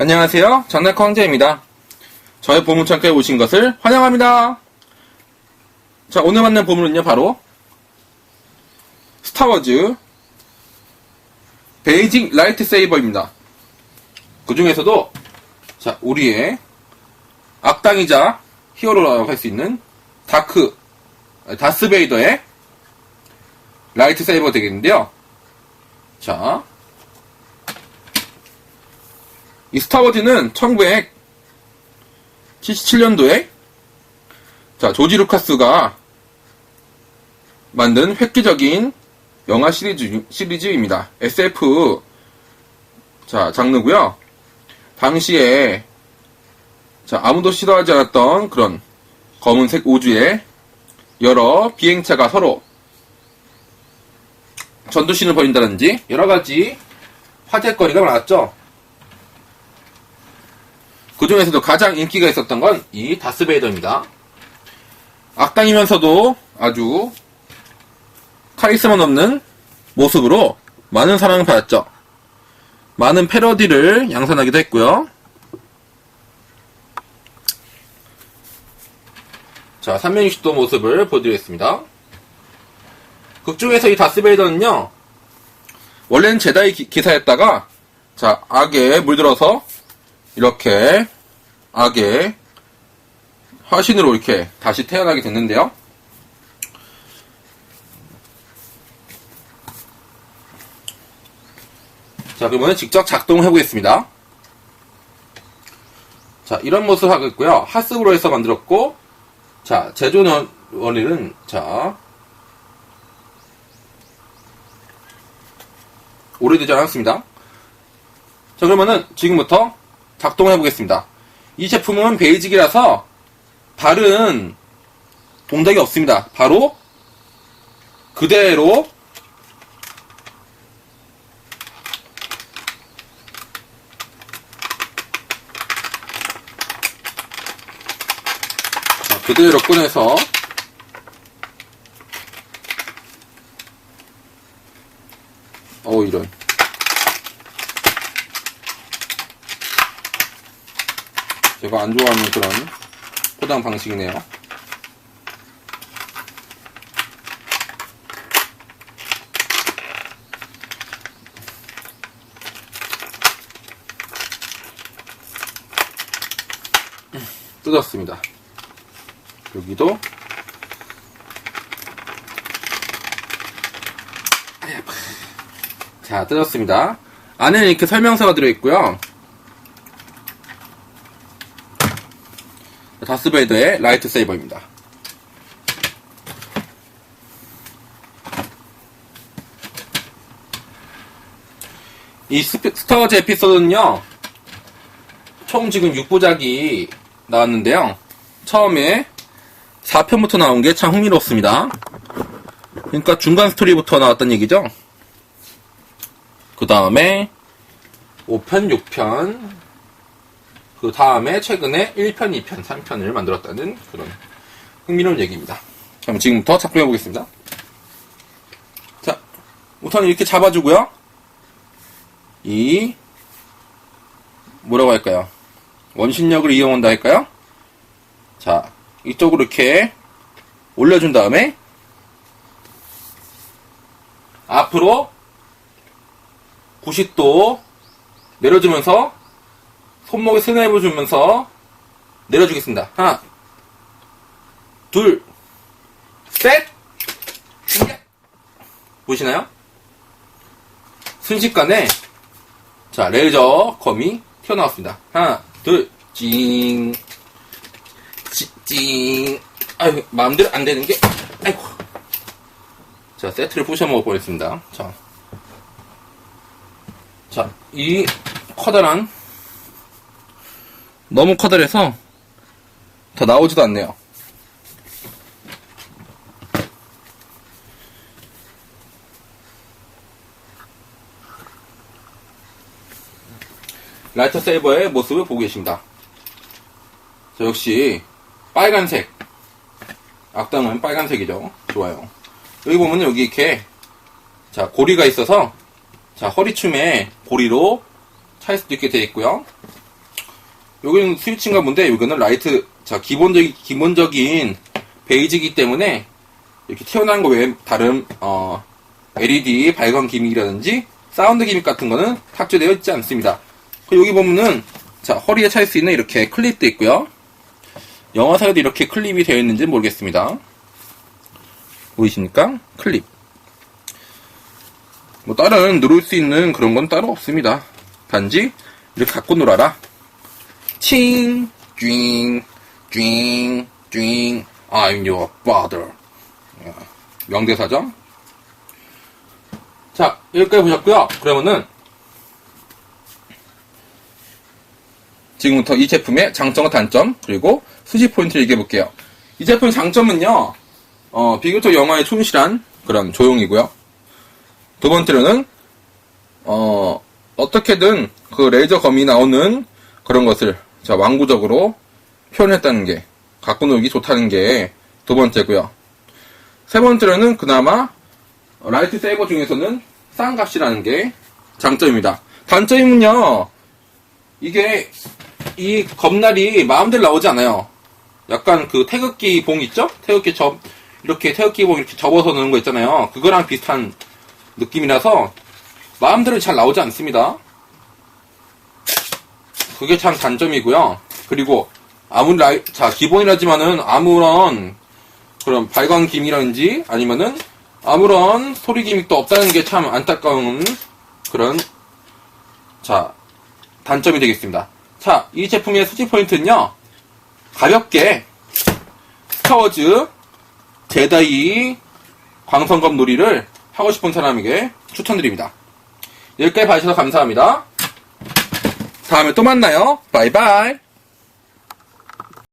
안녕하세요. 장난커 황제입니다. 저의 보물창고에 오신 것을 환영합니다. 자, 오늘 만난 보물은요, 바로 스타워즈 베이징 라이트 세이버입니다. 그 중에서도 자, 우리의 악당이자 히어로라고 할 수 있는 다크 다스베이더의 라이트 세이버 되겠는데요. 자, 이 스타워즈는 1977년도에 자 조지 루카스가 만든 획기적인 영화 시리즈 시리즈입니다. SF 자 장르고요. 당시에 자 아무도 시도하지 않았던 그런 검은색 우주에 여러 비행차가 서로 전투신을 벌인다든지 여러 가지 화제거리가 많았죠. 그 중에서도 가장 인기가 있었던 건 이 다스베이더입니다. 악당이면서도 아주 카리스마 넘는 모습으로 많은 사랑을 받았죠. 많은 패러디를 양산하기도 했고요. 자, 360도 모습을 보여드리겠습니다. 극 중에서 이 다스베이더는요, 원래는 제다이 기, 기사였다가, 자, 악에 물들어서 이렇게 악의 화신으로 이렇게 다시 태어나게 됐는데요. 자, 그러면 직접 작동을 해보겠습니다. 자, 이런 모습 하겠고요. 하스브로 해서 만들었고, 자, 제조 원- 원리는, 자, 오래되지 않았습니다. 자, 그러면은 지금부터 작동해 보겠습니다. 이 제품은 베이직이라서 발은 동작이 없습니다. 바로 그대로 자, 그대로 꺼내서 어 이런 제가 안 좋아하는 그런 포장 방식이네요. 뜯었습니다. 여기도 자 뜯었습니다. 안에는 이렇게 설명서가 들어있고요. 다스베이더의 라이트 세이버입니다. 이 스타워즈 에피소드는요, 총 지금 6부작이 나왔는데요. 처음에 4편부터 나온 게 참 흥미롭습니다. 그러니까 중간 스토리부터 나왔던 얘기죠. 그 다음에 5편, 6편, 그 다음에 최근에 1편, 2편, 3편을 만들었다는 그런 흥미로운 얘기입니다. 그럼 지금부터 작동해 보겠습니다. 자, 우선 이렇게 잡아주고요. 이 뭐라고 할까요? 원심력을 이용한다 할까요? 자, 이쪽으로 이렇게 올려준 다음에 앞으로 90도 내려주면서 손목에 스냅을 주면서 내려주겠습니다. 하나, 둘, 셋, 넷. 보이시나요? 순식간에 자 레이저 검이 튀어나왔습니다. 하나, 둘, 찡, 찡, 찡. 아유 마음대로 안 되는 게, 아이고. 자 세트를 부셔 먹어 보겠습니다. 자, 자이 커다란 너무 커다래서 더 나오지도 않네요. 라이터 세이버의 모습을 보고 계십니다. 자, 역시 빨간색. 악당은 빨간색이죠. 좋아요. 여기 보면 여기 이렇게 자 고리가 있어서 자 허리춤에 고리로 찰 수도 있게 되어 있고요. 여기는 스위치인가 본데 여기는 라이트 자 기본적인 기본적인 베이지이기 때문에 이렇게 튀어나온 거 외에 다른 어, LED 발광 기믹이라든지 사운드 기믹 같은 거는 탑재되어 있지 않습니다. 여기 보면은 자 허리에 찰 수 있는 이렇게 클립도 있고요. 영화사에도 이렇게 클립이 되어 있는지 모르겠습니다. 보이십니까? 클립. 뭐 다른 누를 수 있는 그런 건 따로 없습니다. 단지 이렇게 갖고 놀아라. 칭, 쥐잉, 쥐잉, 쥐잉, I'm your father. 야, 명대사죠? 자, 여기까지 보셨고요. 그러면은 지금부터 이 제품의 장점과 단점 그리고 수집 포인트를 얘기해 볼게요. 이 제품의 장점은요. 어, 비교적 영화에 충실한 그런 조용이고요. 두 번째로는 어, 어떻게든 그 레이저 검이 나오는 그런 것을 자, 완구적으로 표현했다는 게 갖고 놀기 좋다는 게 두 번째고요. 세 번째로는 그나마 라이트 세이버 중에서는 싼 값이라는 게 장점입니다. 단점은요. 이게 이 검날이 마음대로 나오지 않아요. 약간 그 태극기 봉 있죠? 태극기 접 이렇게 태극기 봉 이렇게 접어서 넣는 거 있잖아요. 그거랑 비슷한 느낌이라서 마음대로 잘 나오지 않습니다. 그게 참 단점이고요. 그리고 아무리 라이, 자 기본이라지만은 아무런 그런 발광 기믹이라든지 아니면은 아무런 소리 기믹도 없다는 게 참 안타까운 그런 자 단점이 되겠습니다. 자, 이 제품의 수집 포인트는요, 가볍게 스타워즈 제다이 광선검 놀이를 하고 싶은 사람에게 추천드립니다. 여기까지 봐주셔서 감사합니다. 다음에 또 만나요. 바이바이.